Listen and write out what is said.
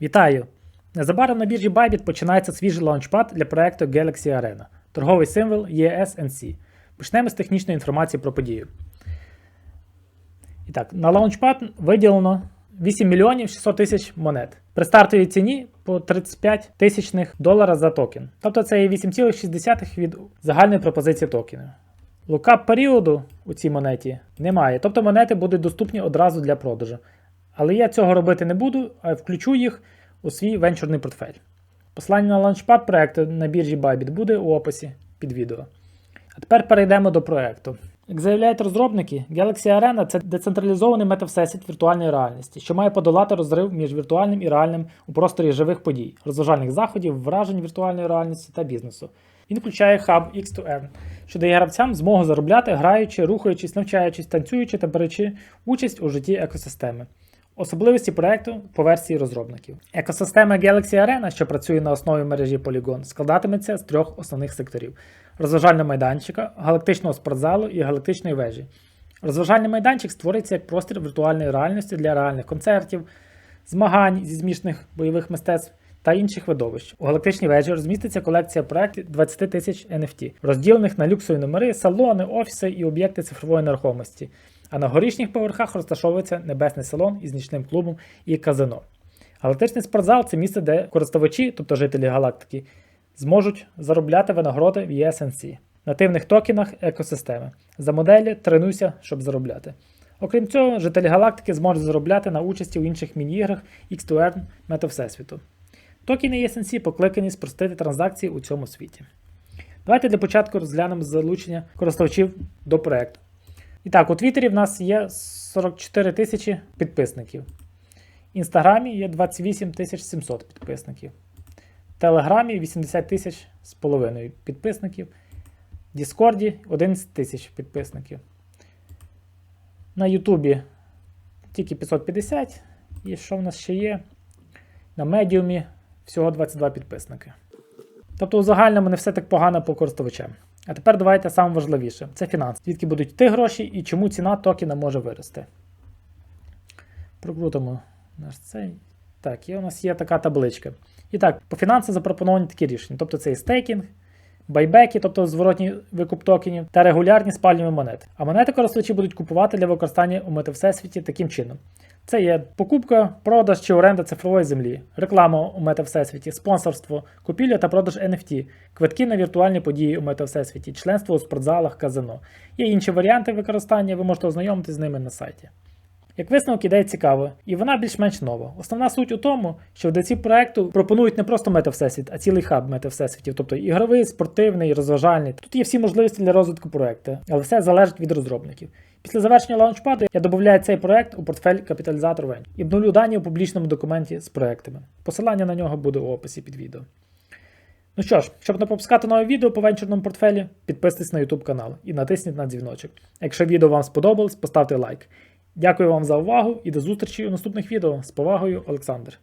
Вітаю! Незабаром на біржі Bybit починається свіжий лаунчпад для проекту Galaxy Arena, торговий символ ESNC. Почнемо з технічної інформації про подію. І так, на лаунчпад виділено 8 мільйонів 600 тисяч монет. При стартовій ціні по 35 тисячних долара за токен. Тобто це є 8,6 від загальної пропозиції токенів. Лукап періоду у цій монеті немає, тобто монети будуть доступні одразу для продажу. Але я цього робити не буду, а включу їх у свій венчурний портфель. Посилання на лаунчпад проекту на біржі Bybit буде у описі під відео. А тепер перейдемо до проекту. Як заявляють розробники, Galaxy Arena це децентралізований метавсесвіт віртуальної реальності, що має подолати розрив між віртуальним і реальним у просторі живих подій, розважальних заходів, вражень віртуальної реальності та бізнесу. Він включає хаб X2Earn, що дає гравцям змогу заробляти, граючи, рухаючись, навчаючись, танцюючи та беручи участь у житті екосистеми. Особливості проекту по версії розробників. Екосистема Galaxy Arena, що працює на основі мережі Polygon, складатиметься з трьох основних секторів: розважального майданчика, галактичного спортзалу і галактичної вежі. Розважальний майданчик створюється як простір віртуальної реальності для реальних концертів, змагань зі змішаних бойових мистецтв та інших видовищ. У галактичній вежі розміститься колекція проєктів 20 тисяч NFT, розділених на люксові номери, салони, офіси і об'єкти цифрової нерухомості. А на горішніх поверхах розташовується небесний салон із нічним клубом і казино. Галактичний спортзал це місце, де користувачі, тобто жителі галактики, зможуть заробляти винагороди в ESNC, нативних токенах екосистеми. За моделі тренуйся, щоб заробляти. Окрім цього, жителі галактики зможуть заробляти на участі у інших міні-іграх X2Earn Мета Всесвіту. Токени ESNC покликані спростити транзакції у цьому світі. Давайте для початку розглянемо залучення користувачів до проекту. І так, у Твіттері в нас є 44 тисячі підписників. В Інстаграмі є 28 тисяч 700 підписників. В Телеграмі 80 тисяч з половиною підписників. Діскорді 11 тисяч підписників. На Ютубі тільки 550. І що в нас ще є? На медіумі всього 22 підписники. Тобто у загальному не все так погано по користувачам. А тепер давайте саме важливіше це фінанси. Звідки будуть йти гроші і чому ціна токена може вирости. Прокрутимо наш цей. Так, і у нас є така табличка. І так, по фінансам запропоновані такі рішення. Тобто це і стейкінг, байбеки, тобто зворотній викуп токенів, та регулярні спальні монети. А монети користувачі будуть купувати для використання у метавсесвіті таким чином. Це є покупка, продаж чи оренда цифрової землі, реклама у метавсесвіті, спонсорство, купівля та продаж NFT, квитки на віртуальні події у метавсесвіті, членство у спортзалах, казино. Є інші варіанти використання, ви можете ознайомитись з ними на сайті. Як висновок ідея цікава, і вона більш-менш нова. Основна суть у тому, що в ДЦ проекту пропонують не просто метавсесвіт, а цілий хаб метавсесвітів, тобто ігровий, спортивний, розважальний. Тут є всі можливості для розвитку проекту, але все залежить від розробників. Після завершення лаунчпаду я додаю цей проект у портфель капіталізатор Вень і обновлю дані у публічному документі з проектами. Посилання на нього буде у описі під відео. Ну що ж, щоб не пропускати нове відео по венчурному портфелі, підписуйтесь на YouTube канал і натисніть на дзвіночок. Якщо відео вам сподобалось, поставте лайк. Дякую вам за увагу і до зустрічі у наступних відео. З повагою, Олександр.